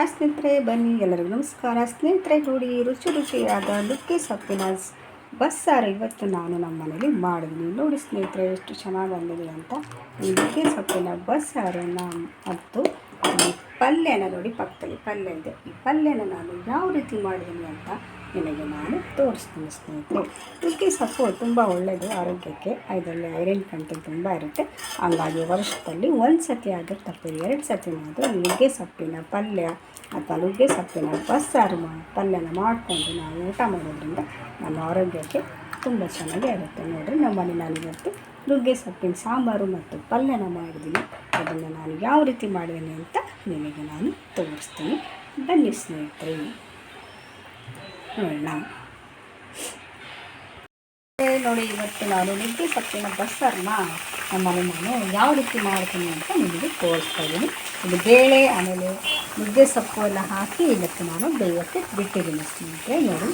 ಆ ಸ್ನೇಹಿತರೆ, ಬನ್ನಿ. ಎಲ್ಲರಿಗೂ ನಮಸ್ಕಾರ. ಸ್ನೇಹಿತರೆ, ನೋಡಿ, ರುಚಿ ರುಚಿಯಾದ ಲುಕ್ಕಿ ಸೊಪ್ಪಿನ ಬಸ್ಸಾರು ಇವತ್ತು ನಾನು ನಮ್ಮ ಮನೇಲಿ ಮಾಡಿದ್ದೀನಿ. ನೋಡಿ ಸ್ನೇಹಿತರೆ, ಎಷ್ಟು ಚೆನ್ನಾಗಿ ಬಂದಿದೆ ಅಂತ. ಈ ಲುಕ್ಕಿ ಸೊಪ್ಪಿನ ಬಸ್ಸಾರನ್ನು ಮತ್ತು ಪಲ್ಯನ ನೋಡಿ ಪಕ್ಕದಲ್ಲಿ ಪಲ್ಯ ಇದೆ. ಈ ಪಲ್ಯನ ನಾನು ಯಾವ ರೀತಿ ಮಾಡಿದ್ದೀನಿ ಅಂತ ನಿಮಗೆ ನಾನು ತೋರಿಸ್ತೀನಿ ಸ್ನೇಹಿತರೆ. ನುಗ್ಗೆ ಸೊಪ್ಪು ತುಂಬ ಒಳ್ಳೆಯದು ಆರೋಗ್ಯಕ್ಕೆ. ಇದರಲ್ಲಿ ಐರನ್ ಕಂಟೆಂಟ್ ತುಂಬ ಇರುತ್ತೆ. ಹಂಗಾಗಿ ವರ್ಷದಲ್ಲಿ ಒಂದು ಸತಿ ಆದರೂ ತಪ್ಪಿದೆ ಎರಡು ಸತಿನಾದರೂ ನುಗ್ಗೆ ಸೊಪ್ಪಿನ ಪಲ್ಯ ಅಥವಾ ನುಗ್ಗೆ ಸೊಪ್ಪಿನ ಬಸ್ಸಾರು ಪಲ್ಯನ ಮಾಡಿಕೊಂಡು ನಾವು ಊಟ ಮಾಡೋದ್ರಿಂದ ನಮ್ಮ ಆರೋಗ್ಯಕ್ಕೆ ತುಂಬ ಚೆನ್ನಾಗಿ ಇರುತ್ತೆ. ನೋಡಿರಿ ನಮ್ಮ ಮನೆ ನಾನಿವತ್ತು ನುಗ್ಗೆ ಸೊಪ್ಪಿನ ಸಾಂಬಾರು ಮತ್ತು ಪಲ್ಯನ ಮಾಡಿದ್ದೀನಿ. ಅದನ್ನು ನಾನು ಯಾವ ರೀತಿ ಮಾಡಿದ್ದೀನಿ ಅಂತ ನಿಮಗೆ ನಾನು ತೋರಿಸ್ತೀನಿ. ಬನ್ನಿ ಸ್ನೇಹಿತರೆ. ನೋಡಿ, ಇವತ್ತು ನಾನು ನುಗ್ಗೆ ಸೊಪ್ಪಿನ ಬಸ್ಸಾರನ್ನ ನಮ್ಮನೆ ನಾನು ಯಾವ ರೀತಿ ಮಾಡ್ತೀನಿ ಅಂತ ನಿಮಗೆ ತೋರಿಸ್ತಾ ಇದ್ದೀನಿ. ಇದು ಬೇಳೆ, ಆಮೇಲೆ ನುಗ್ಗೆ ಸೊಪ್ಪು ಎಲ್ಲ ಹಾಕಿ ಇದಕ್ಕೆ ನಾನು ಬೇಯೋಕ್ಕೆ ಬಿಟ್ಟಿದ್ದೀನಿ ಸ್ನೇಹಿತರೆ ನೋಡಿ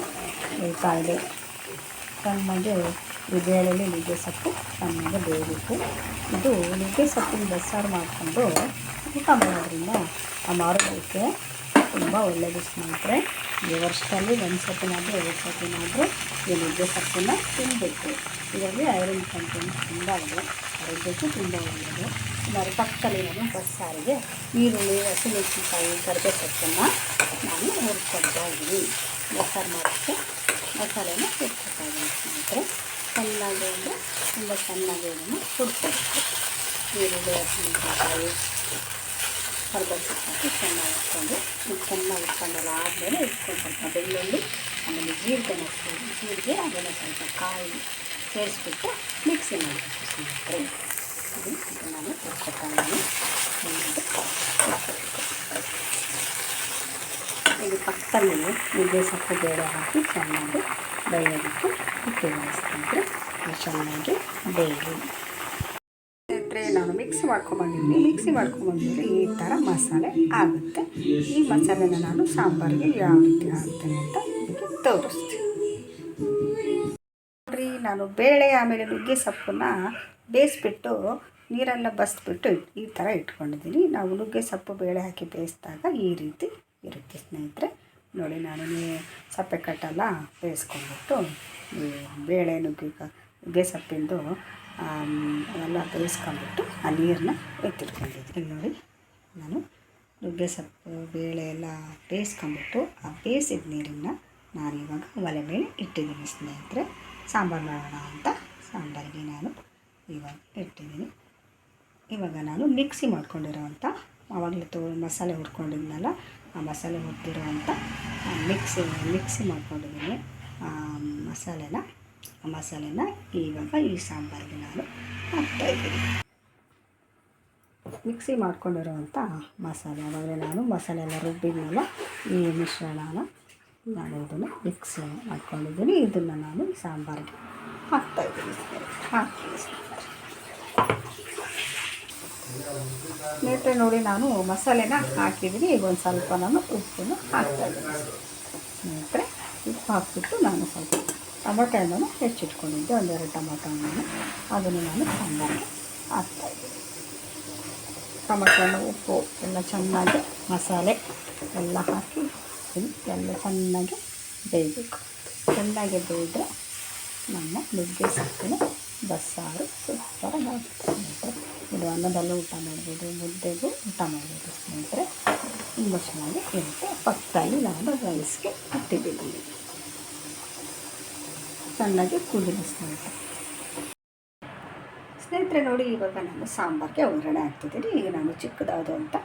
ಇದೆ ಚೆನ್ನಾಗಿ ಈ ಬೇಳೆಯಲ್ಲಿ ನುಗ್ಗೆ ಸೊಪ್ಪು ಚೆನ್ನಾಗಿ ಬೇಯಬೇಕು. ಇದು ನುಗ್ಗೆ ಸೊಪ್ಪಿನ ಬಸ್ಸಾರು ಮಾಡಿಕೊಂಡು ಊಟ ಮಾಡೋದ್ರಿಂದ ನಮ್ಮ ಆರೋಗ್ಯಕ್ಕೆ ತುಂಬ ಒಳ್ಳೆಯದು ಸ್ನೇಹಿತರೆ ಈ ವರ್ಷದಲ್ಲಿ ಒಂದು ಸತಿನಾದರೂ, ಎರಡು ಸತಿನಾದರೂ ಈ ನುಗ್ಗೆ ಸೊಪ್ಪನ್ನು ತಿನ್ನಬೇಕು ಇದರಲ್ಲಿ ಐರನ್ ಕಂಟೆಂಟ್ ತುಂಬ ಇದೆ. ಆರೋಗ್ಯಕ್ಕೂ ತುಂಬ ಒಳ್ಳೆಯದು. ಇದರ ಪಕ್ಕದಲ್ಲಿ ನಾನು ಬಸ್ಸಾರಿಗೆ ಈರುಳ್ಳಿ, ಹಸಿಮೆಣಸಿನಕಾಯಿ ಕರಿಬೇವು ಸೊಪ್ಪನ್ನು ನಾನು ಹುರ್ಕೊಳ್ತಾ ಇದ್ದೀನಿ. ಬಸ್ಸಾರು ಮಾಡೋಕ್ಕೆ ಮಸಾಲೆನ ಹುರ್ಕೊಳ್ತಾ ಇದ್ದೀನಿ. ಸ್ನೇಹಿತರೆ ಚೆನ್ನಾಗಿ ಅಂದರೆ ತುಂಬ ಚೆನ್ನಾಗಿ ಇದನ್ನು ಹುಡ್ಕೊಳ್ಬೇಕು ಈರುಳ್ಳಿ, ಹಸಿಮೆಣಸಿನ್ಕಾಯಿ ಕರ್ಬೇವು ಸೊಪ್ಪು ಹಾಕಿ ಚೆನ್ನಾಗಿ ಇಟ್ಕೊಂಡು ಇದು ಚೆನ್ನಾಗಿ ಇಟ್ಕೊಂಡೆಲ್ಲ ಆದಮೇಲೆ ಇಟ್ಕೊಂಡು ಸ್ವಲ್ಪ ಬೆಳ್ಳುಳ್ಳಿ ಆಮೇಲೆ ಜೀರಿಗೆ ಹಾಕ್ಕೊಂಡು ಜೀರಿಗೆ ಅದನ್ನು ಸ್ವಲ್ಪ ಕಾಯಿ ಸೇರಿಸ್ಬಿಟ್ಟು ಮಿಕ್ಸಿ ಮಾಡಬೇಕು ಸ್ನೇಹಿತರೆ ಇದು ಇದು ನಾನು ಹುರ್ಕೊತಾ ಇದ್ದೀನಿ ಇದು ಪಕ್ಕದಲ್ಲಿ ನುಗ್ಗೆ ಸೊಪ್ಪು ಬೇಳೆ ಹಾಕಿ ಚೆನ್ನಾಗಿ ಬೇಯೋದಕ್ಕೆ ಇಟ್ಟಿದ್ದೀನಿ ಸ್ನೇಹಿತರೆ ಅದು ಚೆನ್ನಾಗಿ ಬೇಯಲಿ ನಾನು ಮಿಕ್ಸ್ ಮಾಡ್ಕೊಂಬಂದಿದ್ದೀನಿ. ಮಿಕ್ಸಿ ಮಾಡ್ಕೊಂಬಂದಿದ್ರೆ ಈ ಥರ ಮಸಾಲೆ ಆಗುತ್ತೆ. ಈ ಮಸಾಲೆನ ನಾನು ಸಾಂಬಾರಿಗೆ ಯಾವ ರೀತಿ ಹಾಕ್ತೇನೆ ಅಂತ ನಿಮಗೆ ತೋರಿಸ್ತೀನಿ. ನೋಡ್ರಿ ನಾನು ಬೇಳೆ ಆಮೇಲೆ ನುಗ್ಗೆ ಸೊಪ್ಪನ್ನ ಬೇಯಿಸ್ಬಿಟ್ಟು ನೀರೆಲ್ಲ ಬಸ್ಬಿಟ್ಟು ಈ ಥರ ಇಟ್ಕೊಂಡಿದ್ದೀನಿ. ನಾವು ನುಗ್ಗೆ ಸೊಪ್ಪು ಬೇಳೆ ಹಾಕಿ ಬೇಯಿಸಿದಾಗ ಈ ರೀತಿ ಇರುತ್ತೆ ಸ್ನೇಹಿತರೆ. ನೋಡಿ, ನಾನು ಸಪ್ಪೆ ಕಟ್ಟೆಲ್ಲ ಬೇಯಿಸ್ಕೊಂಡ್ಬಿಟ್ಟು ಬೇಳೆ ನುಗ್ಗೆ ನುಗ್ಗೆ ಸೊಪ್ಪಿಂದು ಎಲ್ಲ ಬೇಯಿಸ್ಕೊಂಡ್ಬಿಟ್ಟು ಆ ನೀರನ್ನ ಎತ್ತಿಟ್ಕೊಂಡಿದ್ದೀನಿ. ನೋಡಿ, ನಾನು ನುಗ್ಗೆ ಸೊಪ್ಪು, ಬೇಳೆ ಎಲ್ಲ ಬೇಯಿಸ್ಕೊಂಡ್ಬಿಟ್ಟು ಆ ಬೇಯಿಸಿದ ನೀರನ್ನು ನಾನು ಇವಾಗ ಒಲೆ ಮೇಲೆ ಇಟ್ಟಿದ್ದೀನಿ ಸ್ನೇಹಿತರೆ. ಸಾಂಬಾರು ಮಾಡೋಣ ಅಂತ ಸಾಂಬಾರಿಗೆ ನಾನು ಇವಾಗ ಇಟ್ಟಿದ್ದೀನಿ. ಇವಾಗ ನಾನು ಮಿಕ್ಸಿ ಮಾಡ್ಕೊಂಡಿರೋವಂಥ ಆವಾಗಲೇ ತೋ ಮಸಾಲೆ ಹುರ್ಕೊಂಡಿದ್ನಲ್ಲ, ಆ ಮಸಾಲೆ ಹುರಿದಿರೋವಂಥ ಮಿಕ್ಸಿ ಮಿಕ್ಸಿ ಮಾಡ್ಕೊಂಡಿದ್ದೀನಿ ಮಸಾಲೆನ. ಮಸಾಲೆನ ಇವಾಗ ಈ ಸಾಂಬಾರಿಗೆ ನಾನು ಹಾಕ್ತಾಯಿದ್ದೀನಿ ಮಿಕ್ಸಿ ಮಾಡ್ಕೊಂಡಿರುವಂಥ ಮಸಾಲೆ ಅವಾಗಲೇ ನಾನು ಮಸಾಲೆ ಎಲ್ಲ ರುಬ್ಬಿದ್ಮೇಲೆ ಈ ಮಿಶ್ರಣನ ನಾನು ಇದನ್ನು ಮಿಕ್ಸಿ ಮಾಡ್ಕೊಂಡಿದ್ದೀನಿ. ಇದನ್ನು ನಾನು ಸಾಂಬಾರಿಗೆ ಹಾಕ್ತಾಯಿದ್ದೀನಿ ಹಾಕಿ ನೇತ್ರೆ ನೋಡಿ ನಾನು ಮಸಾಲೆನ ಹಾಕಿದ್ದೀನಿ. ಈಗ ಒಂದು ಸ್ವಲ್ಪ ನಾನು ಉಪ್ಪನ್ನು ಹಾಕ್ತಾಯಿದ್ದೀನಿ ನೇತ್ರೆ ಉಪ್ಪು ಹಾಕ್ಬಿಟ್ಟು ನಾನು ಸ್ವಲ್ಪ ಟೊಮೊಟೊ ಹಣ್ಣನ್ನು ಹೆಚ್ಚಿಟ್ಕೊಂಡಿದ್ದೆ, ಒಂದೆರಡು ಟೊಮೊಟೊ ಹಣ್ಣನ್ನು. ಅದನ್ನು ನಾನು ಸಾಂಬಾರಿಗೆ ಹಾಕ್ತಾಯಿದ್ದೀನಿ ಟೊಮೊಟೊ ಹಣ್ಣು, ಉಪ್ಪು ಎಲ್ಲ ಚೆನ್ನಾಗಿ ಮಸಾಲೆ ಎಲ್ಲ ಹಾಕಿ ಎಲ್ಲ ಚೆನ್ನಾಗಿ ಬೇಯಬೇಕು ಚೆನ್ನಾಗಿ ಬೇಯಿದ್ರೆ ನಮ್ಮ ನುಗ್ಗೆ ಸೊಪ್ಪಿನ ಬಸ್ಸಾರು ಸೂಪರಾಗಿ ಆಗುತ್ತೆ ಸ್ನೇಹಿತರೆ ಇದು ಅನ್ನದಲ್ಲೂ ಊಟ ಮಾಡ್ಬೋದು, ಮುದ್ದೆಗೂ ಊಟ ಮಾಡ್ಬೋದು ಸ್ನೇಹಿತರೆ. ತುಂಬ ಚೆನ್ನಾಗಿ ಇರುತ್ತೆ. ಪಕ್ಕದಲ್ಲಿ ನಾನು ರೈಸ್ಗೆ ಇಟ್ಟಿದ್ದೀನಿ. ಚೆನ್ನಾಗಿ ಕುದಿಲಿ ಸ್ನೇಹಿತರೆ ಸ್ನೇಹಿತರೆ ನೋಡಿ ಇವಾಗ ನಾನು ಸಾಂಬಾರಿಗೆ ಒಗ್ಗರಣೆ ಹಾಕ್ತಿದ್ದೀನಿ. ಈಗ ನಾನು ಚಿಕ್ಕದಾದಂಥ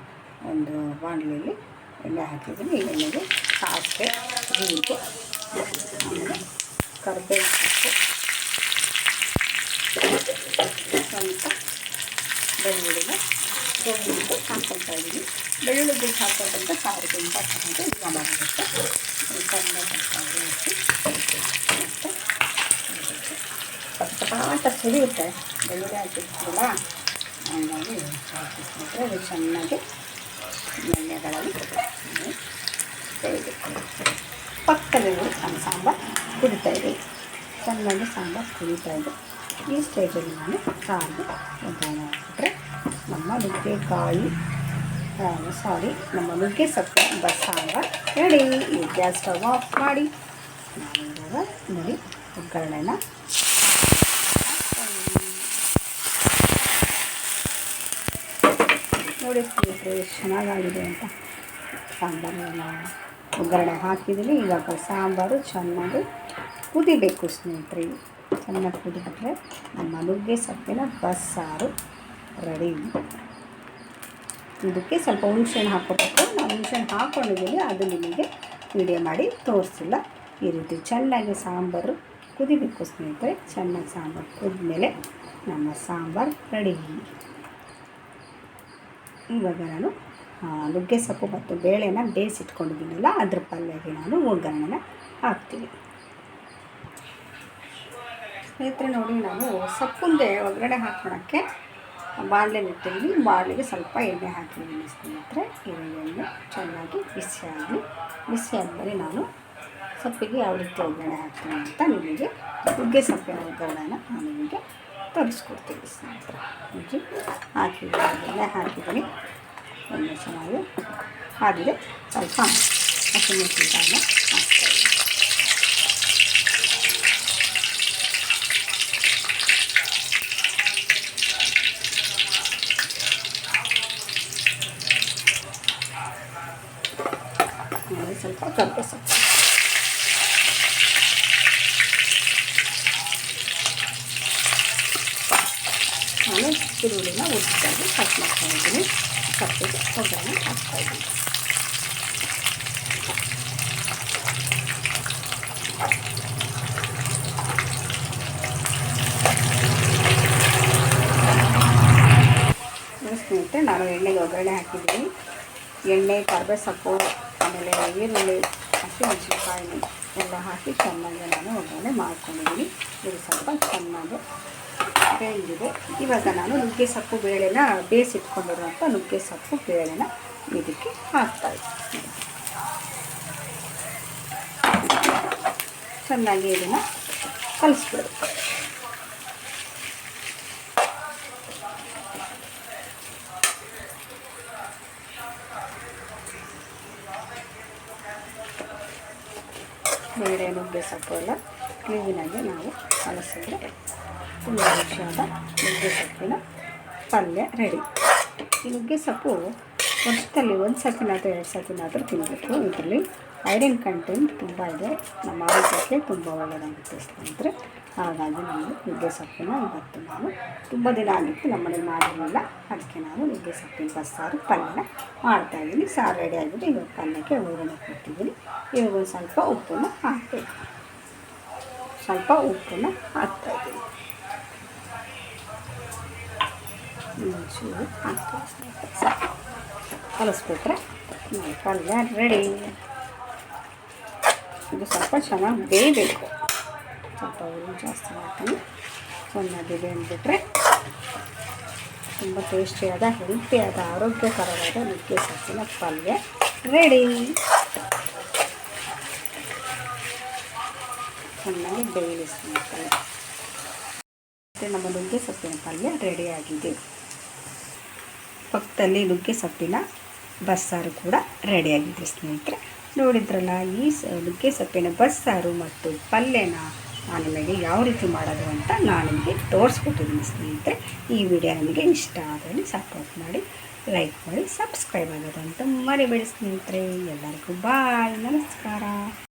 ಒಂದು ಬಾಣಲೆಯಲ್ಲಿ ಎಣ್ಣೆ ಹಾಕಿದ್ದೀನಿ. ಈ ಎಣ್ಣೆಗೆ ಸಾಸಿವೆ, ಜೀರಿಗೆ, ಆಮೇಲೆ ಕರ್ಬೇವು ಸೊಪ್ಪು, ಸ್ವಲ್ಪ ಬೆಳ್ಳುಳ್ಳಿನ ಬೆಳ್ಳುಳ್ಳಿ ಹಾಕ್ಕೊಳ್ತಾ ಇದ್ದೀನಿ. ಬೆಳ್ಳುಳ್ಳಿ ಹಾಕೋದ್ರಿಂದ ಸಾರಿಗೆ ಚೆನ್ನಾಗಿ ಘಮ ಬರುತ್ತೆ ಕಡಿಮೆ ಹಾಕಿ, ಮತ್ತು ಪಟಾಟ ಸುಡಿಯುತ್ತೆ ಬೆಳ್ಳುಳ್ಳಿ ಹಾಕಿರ್ತೀವಲ್ಲ ಹಂಗಾಗಿ ಹಾಕಿಸ್ಬಿಟ್ರೆ ಅದು ಚೆನ್ನಾಗಿ ಎಣ್ಣೆಗಳಲ್ಲಿ ಪಕ್ಕದಲ್ಲಿ ನಾನು ಸಾಂಬಾರು ಕುಡಿತಾ ಇದೆ ಚೆನ್ನಾಗಿ ಸಾಂಬಾರು ಕುಡಿತಾ ಇದೆ ಈ ಸ್ಟೇಜಲ್ಲಿ ನಾನು ಸಾರಿಗೆ ಒಗ್ಗರಣೆ ಹಾಕಿಬಿಟ್ರೆ ನಮ್ಮ ನುಗ್ಗೆಕಾಯಿ ಸಾರಿ, ನಮ್ಮ ನುಗ್ಗೆ ಸೊಪ್ಪು ಬಸ್ ಸಾಂಬಾರು ರೆಡಿ ಈ ಗ್ಯಾಸ್ ಸ್ಟವ್ ಆಫ್ ಮಾಡಿ. ನಾನು ಇವಾಗ ನೋಡಿ ಒಗ್ಗರಣೆನ ನೋಡಿ ಸ್ನೇಹಿತರೆ ಎಷ್ಟು ಚೆನ್ನಾಗಾಗಿದೆ ಅಂತ. ಸಾಂಬಾರೆಲ್ಲ ಒಗ್ಗರಣೆ ಹಾಕಿದ್ದೀನಿ ಇವಾಗ ಸಾಂಬಾರು ಚೆನ್ನಾಗಿ ಕುದಿಬೇಕು ಸ್ನೇಹಿತರೆ. ಚೆನ್ನಾಗಿ ಕುದಿಬಿಟ್ರೆ ನಮ್ಮ ನುಗ್ಗೆ ಸೊಪ್ಪಿನ ಬಸ್ಸಾರು ರೆಡಿ ಇದಕ್ಕೆ ಸ್ವಲ್ಪ ಹುಣಸೆಹಣ್ಣು ಹಾಕೋಬೇಕು ನಾನು ಹುಣಸೆಹಣ್ಣು ಹಾಕ್ಕೊಂಡಿದ್ದೀನಿ ಅದು ನಿಮಗೆ ವಿಡಿಯೋ ಮಾಡಿ ತೋರಿಸಿಲ್ಲ. ಈ ರೀತಿ ಚೆನ್ನಾಗಿ ಸಾಂಬಾರು ಕುದಿಬೇಕು ಸ್ನೇಹಿತರೆ. ಚೆನ್ನಾಗಿ ಸಾಂಬಾರು ಕುದಿದ್ಮೇಲೆ ನಮ್ಮ ಸಾಂಬಾರು ರೆಡಿ ಇವಾಗ ನಾನು ನುಗ್ಗೆ ಸೊಪ್ಪು ಮತ್ತು ಬೇಳೆನ ಬೇಯಿಸಿಟ್ಕೊಂಡಿದ್ದೀನಲ್ಲ ಅದ್ರ ಪಲ್ಯಗೆ ನಾನು ಒಗ್ಗರಣೆನ ಹಾಕ್ತೀನಿ. ಸ್ನೇಹಿತರೆ, ನೋಡಿ ನಾವು ಸೊಪ್ಪುಂದೆ ಒಗ್ಗರಣೆ ಹಾಕ್ಕೊಳಕ್ಕೆ ಬಾಣಲೆ ಇಟ್ಟಿದ್ದೀನಿ. ಬಾಣಲೆಗೆ ಸ್ವಲ್ಪ ಎಣ್ಣೆ ಹಾಕಿದ್ದೀನಿ ಸ್ನೇಹಿತರೆ. ಈರುಳ್ಳಿಯನ್ನು ಚೆನ್ನಾಗಿ ಬಿಸಿ ಆಗಲಿ. ಬಿಸಿ ಆದಮೇಲೆ ನಾನು ಸೊಪ್ಪಿಗೆ ಯಾವ ರೀತಿ ಒಗ್ಗರಣೆ ಹಾಕ್ತೀನಿ ಅಂತ ನಿಮಗೆ ನುಗ್ಗೆ ಸೊಪ್ಪಿನ ಒಗ್ಗರಣೆನ ನಾನು ನಿಮಗೆ ತೋರಿಸ್ಕೊಡ್ತೀನಿ ಸ್ನೇಹಿತರೆ. ಹೀಗೆ ಹಾಕಿದ್ದೀನಿ. ಹಾಕಿದ್ದೀನಿ ಎಣ್ಣೆ ಚೆನ್ನಾಗಿ ಆಗಿದೆ ಸ್ವಲ್ಪ ಹಸಿಮೆಣಸಿನ್ಕಾಯಿನ ಹಾಕ್ತಾಯಿದ್ದೀನಿ ಸ್ವಲ್ಪ ಸೊಪ್ಪು ನಾನು ಈರುಳ್ಳಿನ ಉದ್ದಿದ್ದಾಗಿ ಕಟ್ ಮಾಡ್ಕೊಂಡಿದ್ದೀನಿ. ಸೊಪ್ಪಿಗೆ ಒಗ್ಗರಣೆ ಹಾಕ್ತಾಯಿದ್ದೀನಿ. ಸ್ನೇಹಿತರೆ ನಾನು ಎಣ್ಣೆಗೆ ಒಗ್ಗರಣೆ ಹಾಕಿದ್ದೀನಿ. ಎಣ್ಣೆ ಕರ್ಬೇ ಸೊಪ್ಪು, ಆಮೇಲೆ ಈರುಳ್ಳಿ ಹಸಿಮೆಣಸಿನ್ಕಾಯಿ ಎಲ್ಲ ಹಾಕಿ ಚೆನ್ನಾಗಿ ನಾನು ಒಗ್ಗರಣೆ ಮಾಡ್ಕೊಂಡಿದ್ದೀನಿ. ಇದು ಸ್ವಲ್ಪ ಚೆನ್ನಾಗಿ ಬೆಂದಿದೆ ಇವಾಗ ನಾನು ನುಗ್ಗೆ ಸೊಪ್ಪು ಬೇಳೆನ ಬೇಯಿಸಿಟ್ಕೊಂಡಿರುವಂಥ ನುಗ್ಗೆ ಸೊಪ್ಪು ಬೇಳೆನ ಇದಕ್ಕೆ ಹಾಕ್ತಾಯಿದ್ದೀನಿ ಚೆನ್ನಾಗಿ ಇದನ್ನು ಕಲಿಸ್ಬಿಡ್ಬೇಕು ಬೇಳೆ, ನುಗ್ಗೆ ಸೊಪ್ಪು ಎಲ್ಲ ಕ್ಲೀನಾಗಿ ನಾವು ಕಲಿಸಿದ್ರೆ ತುಂಬ ರುಚಿಯಾದ ನುಗ್ಗೆ ಸೊಪ್ಪಿನ ಪಲ್ಯ ರೆಡಿ ನುಗ್ಗೆ ಸೊಪ್ಪು ವರ್ಷದಲ್ಲಿ ಒಂದು ಸತಿನಾದರೂ ಎರಡು ಸತಿನಾದರೂ ತಿನ್ನಬೇಕು ಇದರಲ್ಲಿ ಐರನ್ ಕಂಟೆಂಟ್ ತುಂಬ ಇದೆ. ನಮ್ಮ ಆರೋಗ್ಯಕ್ಕೆ ತುಂಬ ಒಳ್ಳೆಯದಾಗುತ್ತೆ ಸ್ನೇಹಿತರೆ. ಹಾಗಾಗಿ ನಾನು ನುಗ್ಗೆ ಸೊಪ್ಪಿನ ಇವತ್ತು ನಾನು ತುಂಬ ದಿನ ಆಗಿತ್ತು ನಮ್ಮನೆ ಮಾಡಿರಲಿಲ್ಲ. ಅದಕ್ಕೆ ನಾನು ನುಗ್ಗೆ ಸೊಪ್ಪಿನ ಬಸ್ಸಾರು, ಪಲ್ಯನ ಮಾಡ್ತಾಯಿದ್ದೀನಿ ಸಾರು ರೆಡಿ ಆಗಿದೆ ಇವಾಗ ಪಲ್ಯಕ್ಕೆ ಊರನ್ನು ಕೊಟ್ಟಿದ್ದೀನಿ ಇವಾಗ ಒಂದು ಸ್ವಲ್ಪ ಉಪ್ಪನ್ನು ಹಾಕಬೇಕು. ಸ್ವಲ್ಪ ಉಪ್ಪನ್ನು ಹಾಕ್ತಾಯಿದ್ದೀನಿ ಒಂಚೂರು ಹಾಕ್ತೀನಿ ಕಲಿಸ್ಬಿಟ್ರೆ ಪಲ್ಯ ರೆಡಿ. ಇದು ಸ್ವಲ್ಪ ಚೆನ್ನಾಗಿ ಬೇಯಬೇಕು. ಸ್ವಲ್ಪ ಉರಿ ಜಾಸ್ತಿ ಹಾಕಿ ಚೆನ್ನಾಗಿ ಬೇಯ್ಬಿಟ್ರೆ ತುಂಬ ಟೇಸ್ಟಿಯಾದ, ಹೆಲ್ತಿಯಾದ, ಆರೋಗ್ಯಕರವಾದ ನುಗ್ಗೆ ಸೊಪ್ಪಿನ ಪಲ್ಯ ರೆಡಿ. ಚೆನ್ನಾಗಿ ಮತ್ತು ನಮ್ಮ ನುಗ್ಗೆ ಸೊಪ್ಪಿನ ಪಲ್ಯ ರೆಡಿಯಾಗಿದೆ ಪಕ್ಕದಲ್ಲಿ ನುಗ್ಗೆ ಸೊಪ್ಪಿನ ಬಸ್ಸಾರು ಕೂಡ ರೆಡಿಯಾಗಿದೆ ಸ್ನೇಹಿತರೆ. ನೋಡಿದ್ರಲ್ಲ, ಈ ನುಗ್ಗೆ ಸೊಪ್ಪಿನ ಬಸ್ಸಾರು ಮತ್ತು ಪಲ್ಯನ ನಾನು ನಿಮಗೆ ಯಾವ ರೀತಿ ಮಾಡೋದು ಅಂತ ನಾನು ನಿಮಗೆ ತೋರಿಸ್ಕೊಟ್ಟಿದ್ದೀನಿ ಸ್ನೇಹಿತರೆ. ಈ ವಿಡಿಯೋ ನಿಮಗೆ ಇಷ್ಟ ಆದಲ್ಲಿ ಸಪೋರ್ಟ್ ಮಾಡಿ ಲೈಕ್ ಮಾಡಿ ಸಬ್ಸ್ಕ್ರೈಬ್ ಆಗೋದು ಅಂತ ಮರಿಬೇಡಿ ಸ್ನೇಹಿತರೆ. ಎಲ್ಲರಿಗೂ ಬಾಯ್ ನಮಸ್ಕಾರ.